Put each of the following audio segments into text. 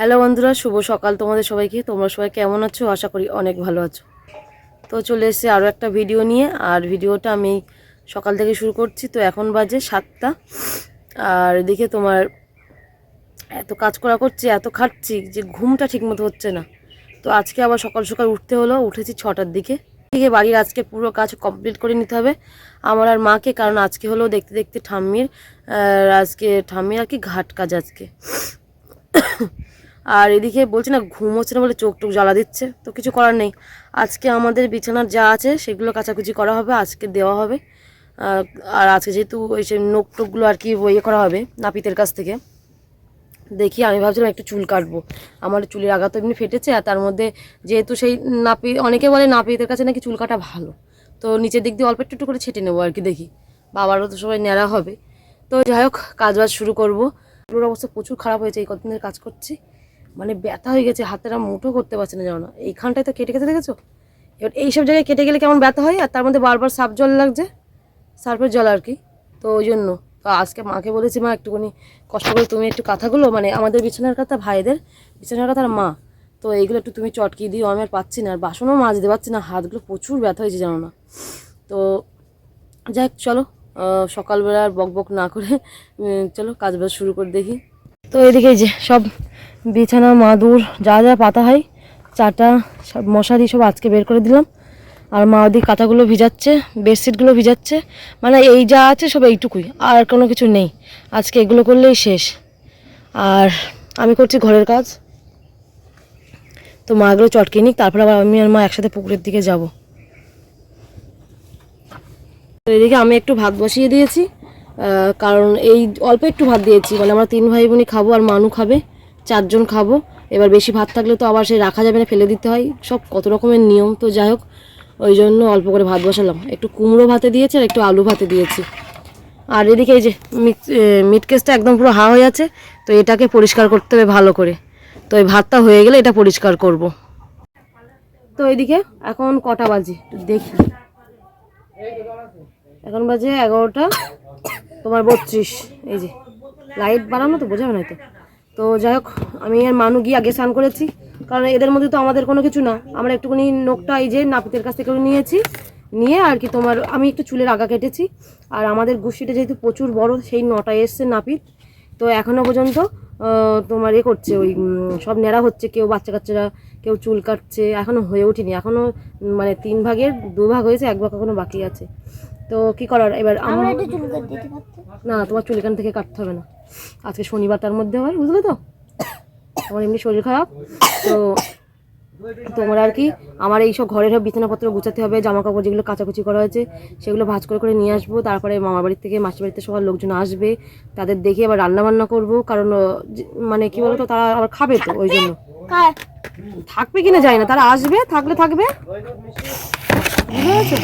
Hello বন্ধুরা, শুভ সকাল তোমাদের সবাইকে। তোমরা সবাই কেমন আছো? আশা করি অনেক ভালো আছো। তো চলে এসেছি আরও একটা ভিডিও নিয়ে। আর ভিডিওটা আমি সকাল থেকে শুরু করছি। তো এখন বাজে সাতটা। আর এদিকে তোমার এত কাজ করা করছি, এত খাচ্ছি যে ঘুমটা ঠিকমতো হচ্ছে না। তো আজকে আবার সকাল সকাল উঠতে হলো। উঠেছি ছটার দিকে। দিকে বাড়ির আজকে পুরো কাজ কমপ্লিট করে নিতে হবে আমার আর মাকে, কারণ আজকে হলো দেখতে দেখতে ঠাম্মির আজকে ঠাম্মির আর কি ঘাট কাজ আজকে। আর এদিকে বলছি না, ঘুম হচ্ছে না বলে চোখ টোক জ্বালা দিচ্ছে, তো কিছু করার নেই। আজকে আমাদের বিছানার যা আছে সেগুলো কাচাকুচি করা হবে, আজকে দেওয়া হবে। আর আজকে যেহেতু ওই সে নোক টোকগুলো আর কি ইয়ে করা হবে নাপিতের কাছ থেকে, দেখি আমি ভাবছিলাম একটু চুল কাটবো। আমার চুলের আগা তো এমনি ফেটেছে, আর তার মধ্যে যেহেতু সেই নাপি অনেকে বলে নাপিতের কাছে নাকি চুল কাটা ভালো। তো নিচের দিক দিয়ে অল্প একটু করে ছেটে নেব আর কি দেখি, বাবারও তো সবাই ন্যাড়া হবে। তো যাই হোক কাজ বাজ শুরু করব। চুলের অবস্থা প্রচুর খারাপ হয়েছে, এই কতদিনের কাজ করছি। মানে ব্যথা হয়ে গেছে, হাতেরা মুঠো করতে পারছে না জানো। না এইখানটায় তো কেটে কেটে দেখেছ? এবার এইসব জায়গায় কেটে গেলে কেমন ব্যথা হয়? আর তার মধ্যে বারবার সাপ জল লাগছে? সার্ফের জল আর কি। তো ওই জন্য। তো আজকে মাকে বলেছি, মা, একটুখানি কষ্ট করে তুমি একটু কাঁথাগুলো মানে আমাদের বিছানার কথা, ভাইদের বিছানার কাঁথার মা। তো এইগুলো একটু তুমি চটকি দিও, আমি আর পাচ্ছি না। আর বাসনও মাজতে পারছি না, হাতগুলো প্রচুর ব্যথা হয়েছে জানো না। তো যাই হোক চলো সকালবেলা আর বক বক না করে চলো কাজ বাজ শুরু করে দেখি। তো এদিকে যে সব বিছানা, মাদুর, যা যা পাতা হয়, চাটা, সব মশারি সব আজকে বের করে দিলাম। আর মা ওদিক কাঁথাগুলো ভিজাচ্ছে, বেডশিটগুলো ভিজাচ্ছে। মানে এই যা আছে সব এইটুকুই, আর কোনো কিছু নেই। আজকে এগুলো করলেই শেষ। আর আমি করছি ঘরের কাজ। তো মাগুলো চটকে নিক, তারপর আবার আমি আর মা একসাথে পুকুরের দিকে যাব। তো এদিকে আমি একটু ভাত বসিয়ে দিয়েছি কারণ এই অল্প একটু ভাত দিয়েছি। মানে আমরা তিন ভাই বোনই খাব আর মানু খাবে। চারজন খাব। এবার বেশি ভাত থাকলে তো আবার সে রাখা যাবে না, ফেলে দিতে হয়। সব কত রকমের নিয়ম, তো যাই হোক, ওই জন্য অল্প করে ভাত বসালাম। একটু কুমড়ো ভাতে দিয়েছি আর একটু আলু ভাতে দিয়েছি। আর এদিকে এই যে মিট কেসটা একদম পুরো হা হয়ে আছে, তো এটাকে পরিষ্কার করতে হবে ভালো করে। তো এই ভাতটা হয়ে গেলে এটা পরিষ্কার করব। তো এদিকে এখন কটা বাজে? দেখি। এখন বাজে এগারোটা, তোমার বত্রিশ। এই যে, লাইট বাড়ানো তো বোঝাবে না তো তো যাই হোক আমি আর মানু গিয়ে আগে স্নান করেছি। কারণ এদের মধ্যে তো আমাদের কোনো কিছু না। আমরা একটুখানি নোকটা এই যে নাপিতের কাছ থেকে নিয়েছি। নিয়ে আর কি তোমার, আমি একটু চুলের আগা কেটেছি। আর আমাদের গুষ্টিটা যেহেতু প্রচুর বড়, সেই নটায় এসছে নাপিত। তো এখনও পর্যন্ত তোমার এ করছে ওই সব নেড়া হচ্ছে, কেউ বাচ্চা কাচ্চারা, কেউ চুল কাটছে এখনও হয়ে ওঠেনি। এখনও মানে তিন ভাগের দু ভাগ হয়েছে, এক ভাগ এখনও বাকি আছে। তো কি করার? এবার আমার না তোমার চুল এখান থেকে কাটতে হবে না। আজকে শনিবার তার মধ্যে হয় বুঝলে তো? আমার এমনি শরীর খারাপ তো তোমার আর কি আমার এইসব ঘরের সব বিছানাপত্র গুছাতে হবে জামা কাপড় যেগুলো কাচাকুচি করা হয়েছে সেগুলো ভাজ করে করে নিয়ে আসব। তারপরে মামার বাড়ির থেকে মাসির বাড়িতে সবার লোকজন আসবে তাদের দেখে আবার রান্না বান্না করব। কারণ মানে কি বলতো তারা আবার খাবে তো ওই জন্য। থাকবে কিনা যায় না তারা আসবে থাকলে থাকবে। বুঝতে?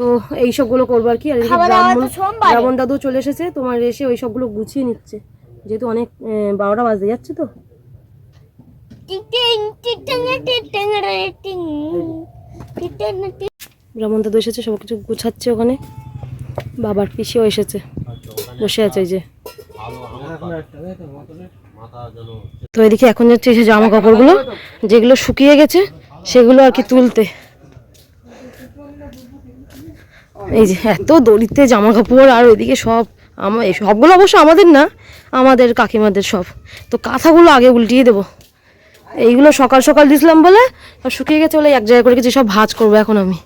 তো এই সবগুলো করব আর কি। আর ব্রাহ্মণ ব্রাহ্মণ দাদু চলে এসেছে তোমার এসে ওই সবগুলো গুছিয়ে নিচ্ছে। যেহেতু অনেক বারোটা বাজতে যাচ্ছে তো। ব্রাহ্মণ দাদু এসেছে সব কিছু গুছাচ্ছে ওখানে। বাবার পিসিও এসেছে বসে আছে এই যে। তো এদিকে এখন যাচ্ছে এসে জামা কাপড়গুলো যেগুলো শুকিয়ে গেছে সেগুলো আর কি তুলতে। এই যে এত দড়িতে জামা কাপড় আর ওইদিকে সব আমার সবগুলো অবশ্য আমাদের না, আমাদের কাকিমাদের সব। তো কাঁথাগুলো আগে উল্টিয়ে দেবো। এইগুলো সকাল সকাল দিছিলাম বলে সব শুকিয়ে গেছে বলে এক জায়গায় করে গেছি সব ভাঁজ করব এখন আমি।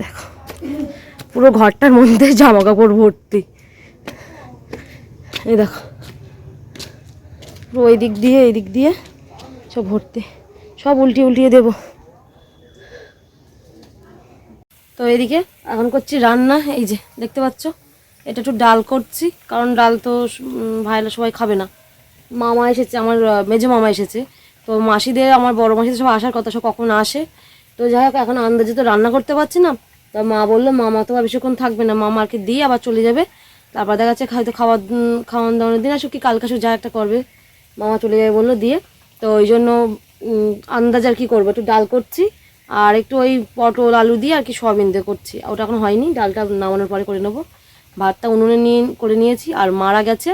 দেখো, পুরো ঘরটার মধ্যে জামা কাপড় ভর্তি। এই দেখো, পুরো ওই দিক দিয়ে, এই দিক দিয়ে সব ভর্তি। সব উল্টিয়ে উল্টিয়ে দেবো। তো এদিকে এখন করছি রান্না, এই যে দেখতে পাচ্ছ? এটা একটু ডাল করছি, কারণ ডাল তো ভাইরা সবাই খাবে না। মামা এসেছে, আমার মেজো মামা এসেছে। তো মাসিদের, আমার বড় মাসিদের সব আসার কথা, সব কখন আসে? তো যাই হোক, এখন আন্দাজে তো রান্না করতে পারছি না। তা মা বলল, মামা তো আর বেশিক্ষণ থাকবে না, মামাকে দিয়ে আবার চলে যাবে। তারপর দেখা যাচ্ছে হয়তো খাওয়া খাওয়ান দাওয়ানোর দিন আসুক কি, কালকে আসুক, যা একটা করবে। মামা চলে যাবে বলল, দিয়ে। তো ওই জন্য আন্দাজ আর কি করব। একটু ডাল করছি আর একটু ওই পটল আলু দিয়ে আর কি সয়াবিন দিয়ে করছি। ওটা এখন হয়নি ডালটা নামানোর পরে করে নেব। ভাতটা উনুনে নিয়ে করে নিয়েছি আর মারা গেছে।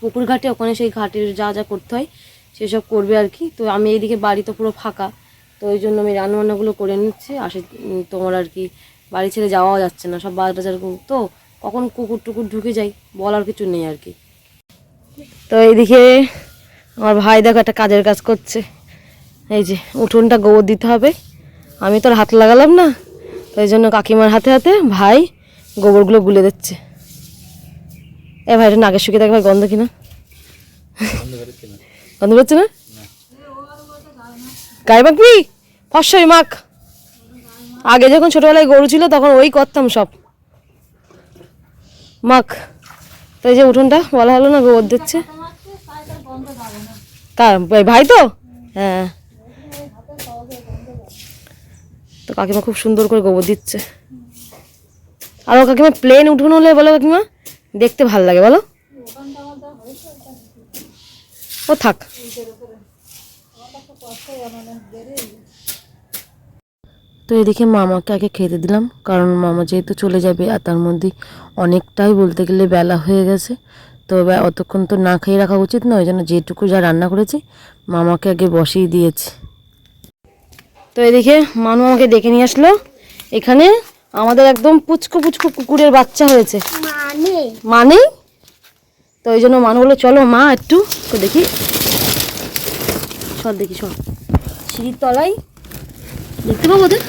পুকুর ঘাটে ওখানে সেই ঘাটের যা যা করতে হয় সেসব করবে আর কি। তো আমি এইদিকে বাড়ি তো পুরো ফাঁকা তো ওই জন্য আমি রান্নাবান্নাগুলো করে নিচ্ছি। আসে উম, তোমার আর কি বাড়ি ছেড়ে যাওয়াও যাচ্ছে না সব বাজার টাজার তো কখন কুকুর টুকুর ঢুকে যাই বলার কিছু নেই আর কি। তো এইদিকে আমার ভাই দেখো একটা কাজের কাজ করছে। এই যে উঠোনটা গোবর দিতে হবে। আমি তো হাত লাগালাম না তো এই জন্য কাকিমার হাতে হাতে ভাই গোবরগুলো গুলে দিচ্ছে। এ ভাই, এটা নাগের শুকিয়ে দেখবে গন্ধ কিনা গন্ধ বেরোচ্ছে না? গায়ে মাখবি? ফসই মাখ। আগে যখন ছোটোবেলায় গরু ছিল, তখন ওই করতাম সব। মাখ। তো এই যে উঠোনটা, বলা হলো না, গোবর দিচ্ছে। কার ভাই- ভাই তো? হ্যাঁ। তো কাকিমা খুব সুন্দর করে গোবর দিচ্ছে। আর কাকিমা প্লেন উঠুন হলে বলো কাকিমা, দেখতে ভালো লাগে, বলো। ও থাক। তো এদিকে মামাকে আগে খেতে দিলাম, কারণ মামা যেহেতু চলে যাবে আর তার মধ্যে অনেকটাই বলতে গেলে বেলা হয়ে গেছে, তো অতক্ষণ তো না খেয়ে রাখা উচিত নয়, ওই জন্য যেটুকু যা রান্না করেছি, মামাকে আগে বসিয়ে দিয়েছি। তো এদিকে মানু আমাকে ডেকে নিয়ে আসলো। এখানে আমাদের একদম পুচকো পুচকো কুকুরের বাচ্চা হয়েছে। মানে? মানে? তো ওই জন্য মানু বলল চলো মা একটু তো দেখি। সব দেখি সব সিঁড়ির তলায় দেখতে পাবো ওদের?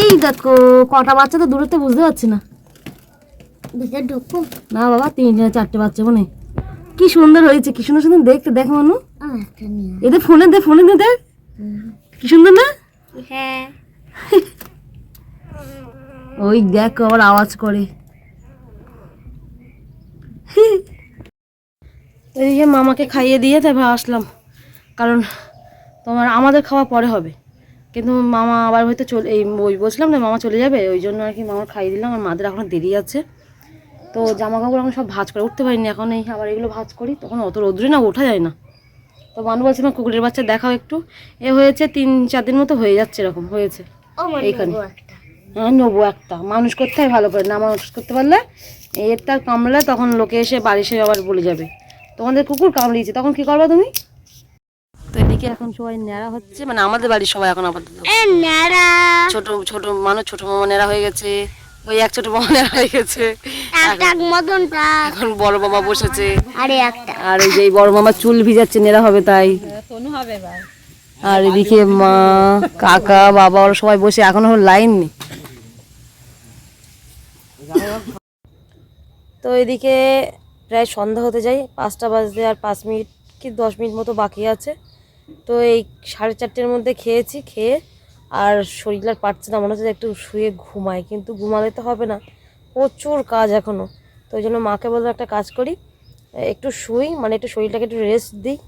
এই দেখো কটা বাচ্চা তো দূরত্বে বুঝতে পারছি না। না বাবা তিনটে চারটে বাচ্চা মনে। কি সুন্দর হয়েছে কি সুন্দর সুন্দর দেখতে দেখ মানু। এদের ফোনে দে ফোনে দে দেখ। কি সুন্দর না হ্যাঁ ওই দেখ আবার আওয়াজ করে। এদিকে মামাকে খাইয়ে দিয়ে তারপর আসলাম। কারণ তোমার আমাদের খাওয়া পরে হবে। কিন্তু মামা আবার হয়তো চলে এই ওই বলছিলাম না মামা চলে যাবে ওই জন্য আর কি মামার খাইয়ে দিলাম আর মাদের এখনও দেরি আছে। তো জামা কাপড় এখন সব ভাজ করে উঠতে পারিনি এখন এই আবার এগুলো ভাজ করি তখন অত রোদ্রে না ওঠা যায় না। তো মানু বলছে আমার কুকুরের বাচ্চা দেখাও একটু। এ হয়েছে তিন চার দিন মতো হয়ে যাচ্ছে এরকম হয়েছে ও মানে এইখানে। নেব একটা হ্যাঁ নেব একটা। মানুষ করতে হয় ভালো করে। না মানুষ করতে পারলে এরটা কামড়ালে তখন লোকে এসে বাড়ি এসে আবার বলে যাবে। তোমাদের কুকুর কামড়িয়েছে তখন কি করবে তুমি? তো এদিকে এখন সবাই নেড়া হচ্ছে। মানে আমাদের বাড়ির সবাই এখন আপাতত। ছোট ছোট মানুষ ছোট মামা নেড়া হয়ে গেছে। ওই এক ছোট মামা নেড়া হয়ে গেছে। একটা মদনটা। এখন বড় মামা বসেছে। আরে একটা। আর এই যে বড় মামা চুল ভিজাচ্ছে নেড়া হবে তাই। আর এদিকে মা কাকা বাবা ওরা সবাই বসে। এখনও লাইন নেই। তো এদিকে প্রায় সন্ধ্যা হতে যাই পাঁচটা বাজতে আর পাঁচ মিনিট কি দশ মিনিট মতো বাকি আছে। তো এই সাড়ে চারটের মধ্যে খেয়েছি, খেয়ে আর শরীর আর পারছে না, মনে হচ্ছে একটু শুয়ে ঘুমাই, কিন্তু ঘুমালে তো হবে না। প্রচুর কাজ এখনও তো ওই জন্য মাকে বললাম একটা কাজ করি, একটু শুই মানে একটু শরীরটাকে একটু রেস্ট দিই,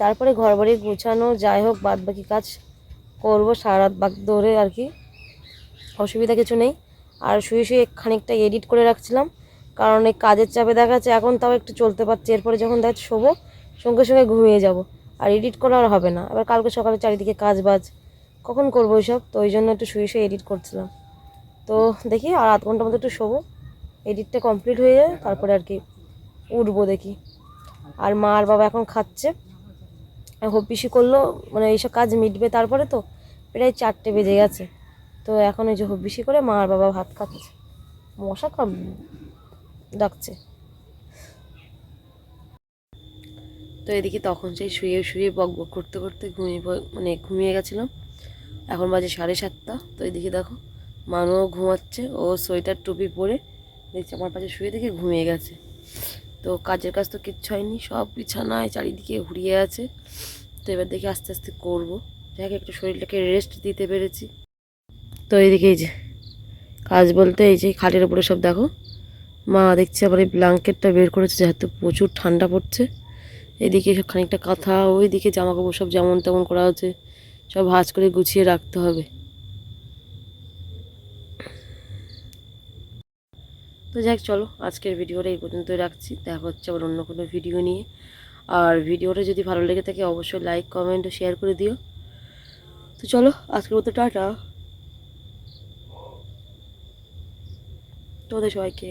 তারপরে ঘর বাড়ি গুছানো, যাই হোক বাদ বাকি কাজ করব সারা রাত বাক ধরে আর কি। অসুবিধা কিছু নেই। আর শুয়ে শুয়ে খানিকটা এডিট করে রাখছিলাম। কারণ এই কাজের চাপে দেখা যাচ্ছে এখন তাও একটু চলতে পারছি, এরপরে যখন দেখ শোবো, সঙ্গে সঙ্গে ঘুমিয়ে যাব। আর এডিট করা আর হবে না। আবার কালকে সকালে চারিদিকে কাজ বাজ, কখন করব ওইসব তো ওই জন্য একটু শুয়ে শুয়ে এডিট করছিলাম। তো দেখি আর আধ ঘণ্টার মতো একটু শোবো। এডিটটা কমপ্লিট হয়ে যায়, তারপরে আর কি উঠবো দেখি। আর মা আর বাবা এখন খাচ্ছে। খুব বেশি করল মানে এইসব কাজ মিটবে তারপরে তো প্রায় চারটে বেজে গেছে। তো এখন এই যে খুব বেশি করে মা আর বাবা ভাত খাচ্ছে। মশা কাম ডাকছে। তো এদিকে তখন সেই শুয়ে শুয়ে বক বক করতে করতে ঘুমিয়ে মানে ঘুমিয়ে গেছিলাম। এখন বাজে সাড়ে সাতটা। তো এদিকে দেখো, মানুও ঘুমাচ্ছে, ও সোয়েটার টুপি পরে দেখছি আমার পাশে শুয়ে দেখে ঘুমিয়ে গেছে। তো কাজের কাজ তো কিচ্ছু হয়নি, সব বিছানায় চারিদিকে ঘুরিয়ে আছে। তো এবার দেখি আস্তে আস্তে করব। যাকে, একটু শরীরটাকে রেস্ট দিতে পেরেছি। তো এইদিকে এই যে, কাজ বলতে এই যে খাটের উপরে সব দেখো। মা দেখছি আবার এই ব্ল্যাঙ্কেটটা বের করেছে, যেহেতু প্রচুর ঠান্ডা পড়ছে। এদিকে সব খানিকটা কাঁথা, ওইদিকে জামা কাপড় সব যেমন তেমন করা হচ্ছে সব ভাঁজ করে গুছিয়ে রাখতে হবে। তো যাক, চলো, আজকের ভিডিওটা এই পর্যন্তই রাখছি। দেখা হচ্ছে আবার অন্য কোনো ভিডিও নিয়ে। আর ভিডিওটা যদি ভালো লেগে থাকে, অবশ্যই লাইক, কমেন্ট ও শেয়ার করে দিও। তো চলো, আজকের মতো টাটা। তোমাদের সবাইকে।